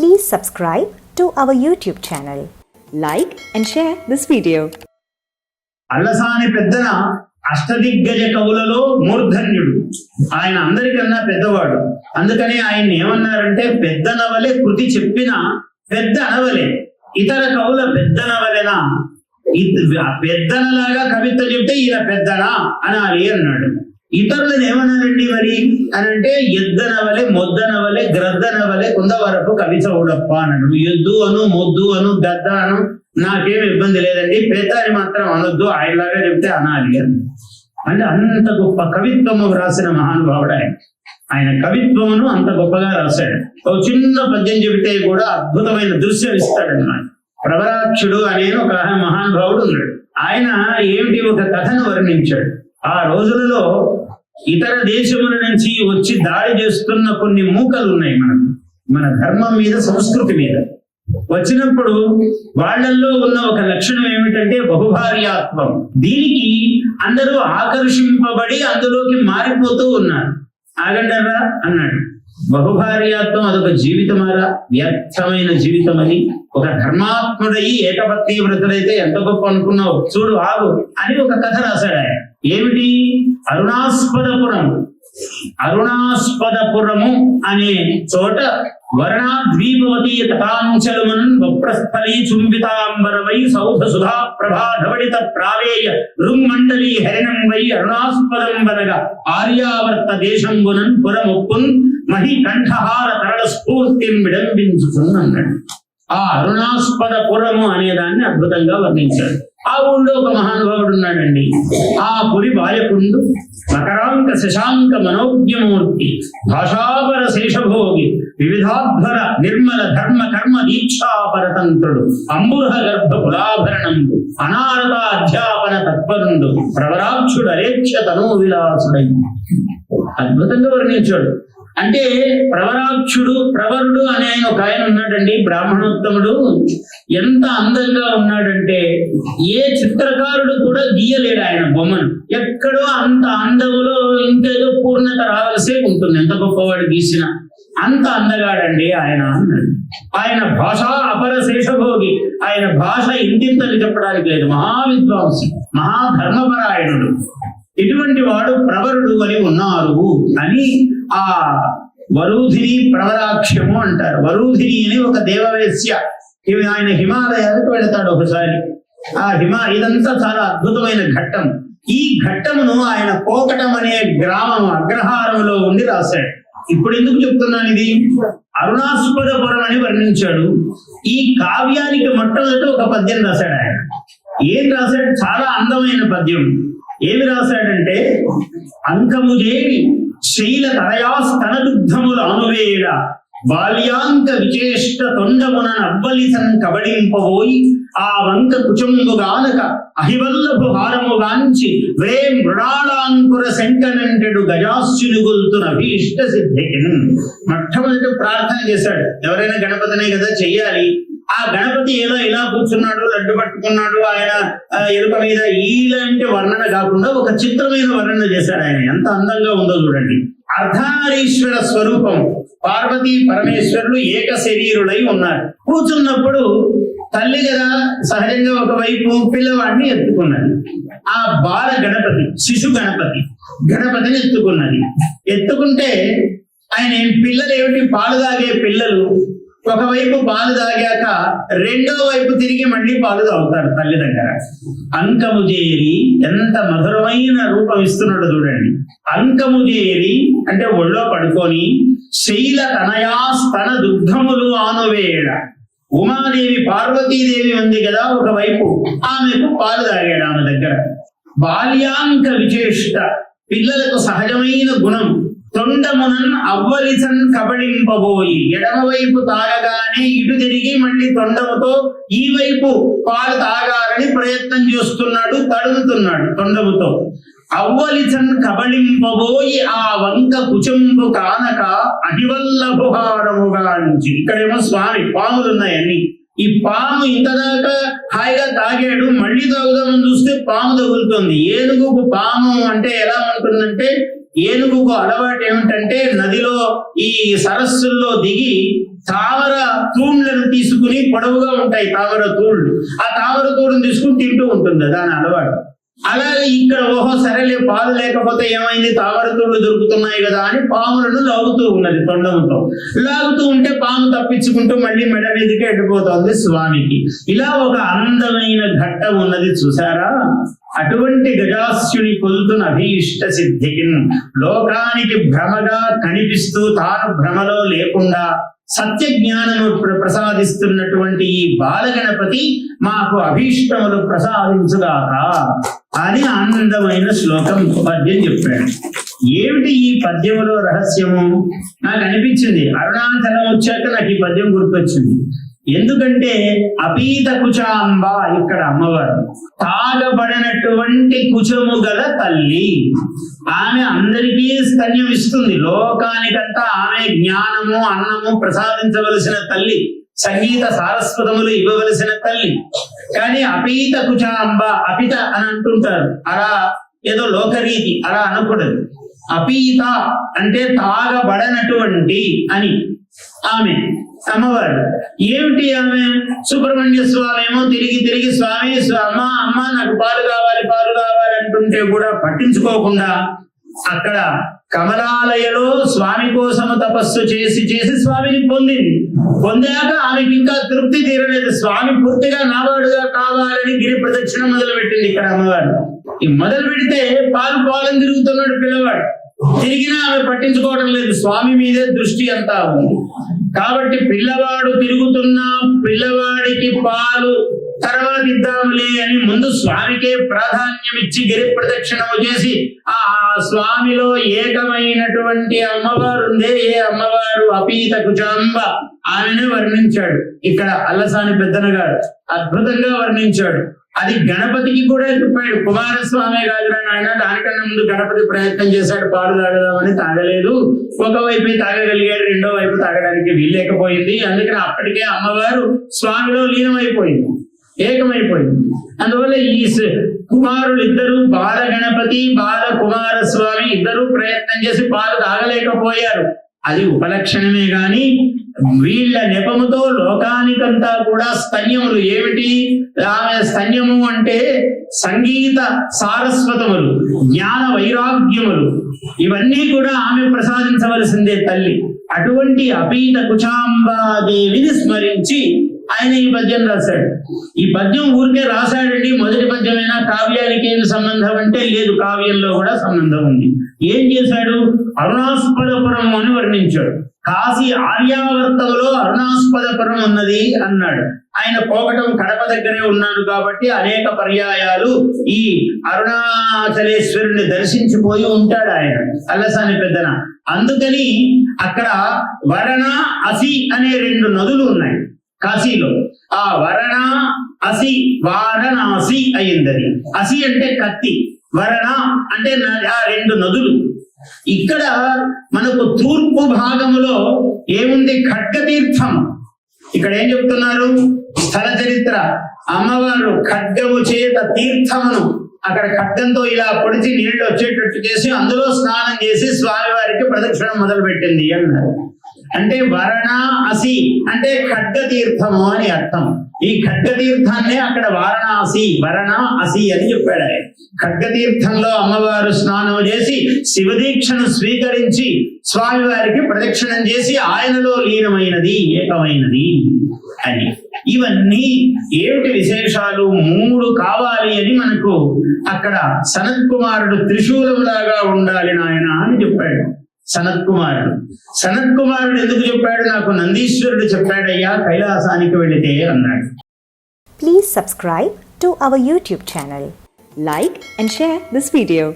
Please subscribe to our YouTube channel. Like and share this video. Allasani Peddana అష్టదిగ్గజ కవులలో మూర్ధన్యుడు. ఆయన అందరికన్నా పెద్దవాడు. అందుకని ఆయన ఏమన్నారంటే పెద్ద నవలే కృతి చెప్పిన పెద్ద అనవలే ఇతర కవుల పెద్ద నవలెనా? పెద్దనలాగా కవిత్వ చెప్తే ఈయన పెద్దనా? అనాలి అన్నాడు. ఇతరులను ఏమన్నారండి మరి? అని అంటే ఎద్దనవలే మొద్దనవలే గ్రద్దనవలే కుందవరపు కవి చౌడప్ప అనను ఎద్దు అను మొద్దు అను గద్ద అను నాకేం ఇబ్బంది లేదండి. పెద్ద మాత్రం అనొద్దు ఆయనలాగా చెప్తే అనాలి అని. అంటే అంత గొప్ప కవిత్వము రాసిన మహానుభావుడు. ఆయన ఆయన కవిత్వమును అంత గొప్పగా రాశాడు. ఒక చిన్న పద్యం చెబితే కూడా అద్భుతమైన దృశ్యం ఇస్తాడన్నమాట. ప్రవరాక్షుడు అనే ఒక మహానుభావుడు ఉన్నాడు. ఆయన ఏమిటి ఒక కథను వర్ణించాడు. ఆ రోజులలో ఇతర దేశముల నుంచి వచ్చి దాడి చేస్తున్న కొన్ని మూకలు ఉన్నాయి మనకు. మన ధర్మం మీద సంస్కృతి మీద. వచ్చినప్పుడు వాళ్ళల్లో ఉన్న ఒక లక్షణం ఏమిటంటే బహుభార్యాత్వం. దీనికి అందరూ ఆకర్షింపబడి అందులోకి మారిపోతూ ఉన్నారు. ఆగండరా అన్నాడు. బహుభార్యాత్వం అదొక జీవితమారా? వ్యర్థమైన జీవితం అని ఒక ధర్మాత్ముడయి ఏకపత్ని వ్రతుడైతే ఎంత గొప్ప అనుకున్నావు? చూడు ఆగు అని ఒక కథ రాశాడు ఆయన. ఏమిటి? అరుణాస్పదపురం అరుణాస్పదపురము అనే చోట వర్ణాద్వీపవతి తటాంచలమన్ వప్రస్థలీ చుంబితాంబరవై సౌధ సుధా ప్రభాధవడిత ప్రావేయ రుంమండలి హరిణం వై అరుణాస్పదం వనగ ఆర్యావర్త దేశంబునన్ పురముప్పున్ మహి కంఠహార తరళ స్ఫూర్తిని విడంబించుకున్నాడు ఆ అరుణాస్పద పురము అనే దాన్ని అద్భుతంగా వర్ణించాడు ఆ ఊళ్ళో ఒక మహానుభావుడు ఉన్నాడండి. ఆ పురి బాలకుండు మకరాంక శశాంక మనోజ్ఞమూర్తి భాషాపర శేషభోగి వివిధాధ్వర నిర్మల ధర్మ కర్మ దీక్షాపరతంత్రుడు అంబురహ గర్భ కులాభరణండు అనారత అధ్యాపన తత్పరుండు ప్రవరాక్షుడు అరేక్ష తనో విలాసుడై అద్భుతంగా వర్ణించాడు. అంటే ప్రవరాక్షుడు ప్రవరుడు అనే ఆయన ఒక ఆయన ఉన్నాడండి బ్రాహ్మణోత్తముడు. ఎంత అందంగా ఉన్నాడంటే ఏ చిత్రకారుడు కూడా గీయలేడు ఆయన బొమ్మను. ఎక్కడో అంత అందములో ఇంకేదో పూర్ణత రావాల్సే ఉంటుంది ఎంత గొప్పవాడు గీసిన. అంత అందగాడండి ఆయన అన్నాడు. ఆయన భాష అపర శేషభోగి ఆయన భాష ఇంతింతని చెప్పడానికి లేదు. మహావిద్వాంసి మహాధర్మపరాయణుడు. ఇటువంటి వాడు ప్రవరుడు అని ఉన్నారు. అని ఆ వరూధిని ప్రవరాక్ష్యము అంటారు. వరూధిని అని ఒక దేవవేశ్య ఇవి ఆయన హిమాలయాలకు వెళతాడు ఒకసారి. ఆ హిమా ఇదంతా చాలా అద్భుతమైన ఘట్టం. ఈ ఘట్టమును ఆయన కోకటం అనే గ్రామం అగ్రహారంలో ఉండి రాశాడు. ఇప్పుడు ఎందుకు చెప్తున్నాను ఇది? అరుణాస్పదపురం అని వర్ణించాడు. ఈ కావ్యానికి మొట్టమొదటి ఒక పద్యం రాశాడు ఆయన. ఏం రాశాడు? చాలా అందమైన పద్యం. ఏమి రాశాడంటే అంకము చేరి శైల తరయాస్తన దుగ్ధములు బాల్యాంక విచేష్ట తొండమున నవ్వలిసన్ కబడింపబోయి ఆ వంక కుచుంబుగానక అహివల్లభు హారముగాంచి వే మృణాళాంకుర శంకనంటెడు గజాస్యుని భీష్ట సిద్ధికిన్. మొట్టమొదటి ప్రార్థన చేశాడు. ఎవరైనా గణపతినే కదా చెయ్యాలి? ఆ గణపతి ఏదో ఇలా కూర్చున్నాడు లడ్డు పట్టుకున్నాడు ఆయన ఎలుక మీద ఈలాంటి వర్ణన కాకుండా ఒక చిత్రమైన వర్ణన చేశాడు ఆయన. ఎంత అందంగా ఉందో చూడండి. అర్ధారీశ్వర స్వరూపం. పార్వతీ పరమేశ్వరులు ఏక శరీరులై ఉన్నారు. కూర్చున్నప్పుడు తల్లి కదా సహజంగా ఒకవైపు పిల్లవాడిని ఎత్తుకున్నది. ఆ బాల గణపతి శిశు గణపతి గణపతిని ఎత్తుకున్నది. ఎత్తుకుంటే ఆయన పిల్లలు ఏమిటి పాలు తాగే పిల్లలు. ఒకవైపు పాలు తాగాక రెండో వైపు తిరిగి మళ్ళీ పాలు తాగుతాడు తల్లి దగ్గర. అంకము చేరి ఎంత మధురమైన రూపం ఇస్తున్నాడు చూడండి. అంకము చేరి అంటే ఒళ్ళో పడుకొని శైల తనయా స్తన దుగ్ధములు ఆనువేడ ఉమాదేవి పార్వతీదేవి ఉంది కదా ఒకవైపు ఆమెకు పాలు తాగాడు ఆమె దగ్గర. బాల్యాంక విచేష్ట పిల్లలకు సహజమైన గుణం. తొండమునన్ అవ్వలిసన్ కబడింపబోయి ఎడమవైపు తాగగానే ఇటు తిరిగి మళ్ళీ తొండముతో ఈ వైపు పాలు తాగాలని ప్రయత్నం చేస్తున్నాడు తడుగుతున్నాడు తొండముతో. అవ్వలిసన్ కబళింపబోయి ఆ వంక కుచంబు కానక అహివల్లభుహారముగా నుంచి. ఇక్కడేమో స్వామి పాములున్నాయన్నీ. ఈ పాము ఇంతదాకా హాయిగా తాగాడు మళ్ళీ తాగుదామని చూస్తే పాము తగులుతుంది. ఏనుగుకు పాము అంటే ఎలా ఉంటుందంటే ఏనుగుకు అలవాటు ఏమిటంటే నదిలో ఈ సరస్సుల్లో దిగి తామర తూండ్లను తీసుకుని పొడవుగా ఉంటాయి తామర తూళ్ళు ఆ తామర తూడును తీసుకుని తింటూ ఉంటుంది. దాని అలవాటు. అలాగే ఇక్కడ ఓహో సరేలే పాలు లేకపోతే ఏమైంది? తామర దొరుకుతున్నాయి కదా అని పాములను లాగుతూ ఉన్నది తొండంతో లాగుతూ ఉంటే పాము తప్పించుకుంటూ మళ్ళీ మెడ మీదకి వెళ్ళిపోతుంది స్వామికి. ఇలా ఒక అందమైన ఘట్టం ఉన్నది చూసారా అటువంటి గజాస్యుని కొలుతున్న అభీష్ట సిద్ధికి. లోకానికి భ్రమగా కనిపిస్తూ తాను భ్రమలో లేకుండా సత్య జ్ఞానము ప్రసాదిస్తున్నటువంటి ఈ బాలగణపతి మాకు అభీష్టములు ప్రసాదించుగాక అని ఆనందమైన శ్లోకం పద్యం చెప్పాడు. ఏమిటి ఈ పద్యములో రహస్యము? నాకు అనిపించింది. అరుణాచలం వచ్చాక నాకు ఈ పద్యం గుర్తొచ్చింది. ఎందుకంటే అపీత కుచాంబ ఇక్కడ అమ్మవారు తాగబడినటువంటి కుచము గల తల్లి. ఆమె అందరికీ స్తన్యం ఇస్తుంది. లోకానికంతా ఆమె జ్ఞానము అన్నము ప్రసాదించవలసిన తల్లి. సంగీత సారస్వతములు ఇవ్వవలసిన తల్లి. కానీ అపీత కుచాంబ అపిత అని అంటుంటారు. అలా ఏదో లోకరీతి అలా అనకూడదు. అపీత అంటే తాగబడనటువంటి అని. ఆమె అమ్మవారు. ఏమిటి ఆమె? సుబ్రహ్మణ్య స్వామి ఏమో తిరిగి తిరిగి స్వామి అమ్మ అమ్మ నాకు పాలు కావాలి పాలు కావాలి అంటుంటే కూడా పట్టించుకోకుండా అక్కడ కమలాలయలో స్వామి కోసము తపస్సు చేసి చేసి స్వామిని పొందింది. పొందాక ఆమెకి ఇంకా తృప్తి తీరలేదు. స్వామి పూర్తిగా నావాడుగా కావాలని గిరి ప్రదక్షిణ మొదలు పెట్టింది ఇక్కడ అమ్మవారు. ఈ మొదలు పెడితే పాలు పాలను తిరుగుతున్నాడు పిల్లవాడు. తిరిగినా ఆమె పట్టించుకోవడం లేదు. స్వామి మీదే దృష్టి అంతా ఉంది. కాబట్టి పిల్లవాడు తిరుగుతున్నా పిల్లవాడికి పాలు తర్వాత ఇద్దాములే అని ముందు స్వామికే ప్రాధాన్యం ఇచ్చి గిరి ప్రదక్షిణము చేసి ఆ స్వామిలో ఏకమైనటువంటి అమ్మవారు ఉందే ఏ అమ్మవారు అపీత కుచాంబ ఆమెను వర్ణించాడు. ఇక్కడ అల్లసాని పెద్దనగారు అద్భుతంగా వర్ణించాడు. అది గణపతికి కూడా చెప్పాడు కుమారస్వామి కాదురా నాయన దానికన్నా ముందు గణపతి ప్రయత్నం చేశాడు పాలు తాగదామని తాగలేదు. ఒకవైపు తాగగలిగాడు రెండో వైపు తాగడానికి వీల్లేకపోయింది. అందుకని అప్పటికే అమ్మవారు స్వామిలో లీనమైపోయింది. ఏకమైపోయింది. అందువల్ల ఈ స- కుమారులు ఇద్దరు బాల గణపతి బాల కుమారస్వామి ఇద్దరు ప్రయత్నం చేసి పాలు తాగలేకపోయారు. అది ఉపలక్షణమే గాని వీళ్ళ నెపముతో లోకానికంతా కూడా స్తన్యములు ఏమిటి? ఆమె స్తన్యము అంటే సంగీత సారస్వతములు జ్ఞాన వైరాగ్యములు. ఇవన్నీ కూడా ఆమె ప్రసాదించవలసిందే తల్లి. అటువంటి అపీత కుచాంబాదేవిని స్మరించి ఆయన ఈ పద్యం రాశాడు. ఈ పద్యం ఊరికే రాశాడండి. మొదటి పద్యమైనా కావ్యానికి ఏం సంబంధం అంటే లేదు. కావ్యంలో కూడా సంబంధం ఉంది. ఏం చేశాడు? అరుణాస్పదపురం అని వర్ణించాడు. కాశీ ఆర్యావర్తములో అరుణాస్పదపురం ఉన్నది అన్నాడు. ఆయన పోకటం కడప దగ్గరే ఉన్నాడు కాబట్టి అనేక పర్యాయాలు ఈ అరుణాచలేశ్వరుని దర్శించిపోయి ఉంటాడు ఆయన. అల్లసాని పెద్దన. అందుకని అక్కడ వరణ అసి అనే రెండు నదులు ఉన్నాయి. కాశీలో ఆ వరణ అసి వారణాసి అయిందది. అసి అంటే కత్తి. వరణ అంటే ఆ రెండు నదులు. ఇక్కడ మనకు తూర్పు భాగములో ఏముంది? ఖడ్గతీర్థం. ఇక్కడ ఏం చెప్తున్నారు? స్థల చరిత్ర. అమ్మవారు ఖడ్గము చేత తీర్థమును అక్కడ ఖడ్గంతో ఇలా పొడిచి నీళ్ళు వచ్చేటట్టు చేసి అందులో స్నానం చేసి స్వామివారికి ప్రదక్షిణం మొదలు పెట్టింది అన్నారు. అంటే వరణ అసి అంటే ఖడ్గ తీర్థము అని అర్థం. ఈ ఖడ్గ తీర్థాన్నే అక్కడ వారణాసి వరణ అసి అని చెప్పాడు ఆయన ఖడ్గ తీర్థంలో అమ్మవారు స్నానం చేసి శివదీక్షను స్వీకరించి స్వామివారికి ప్రదక్షిణం చేసి ఆయనలో లీనమైనది ఏకమైనది అని. ఇవన్నీ ఏమిటి విశేషాలు? మూడు కావాలి అని మనకు అక్కడ సనత్ కుమారుడు త్రిశూలంలాగా ఉండాలి నాయన అని చెప్పాడు. సనత్ కుమారుడు సనత్ కుమారుడు ఎందుకు చెప్పాడు? నాకు నందీశ్వరుడు చెప్పాడయ్యా కైలాసానికి వెళితే అన్నాడు. Please subscribe to our YouTube channel like and share this video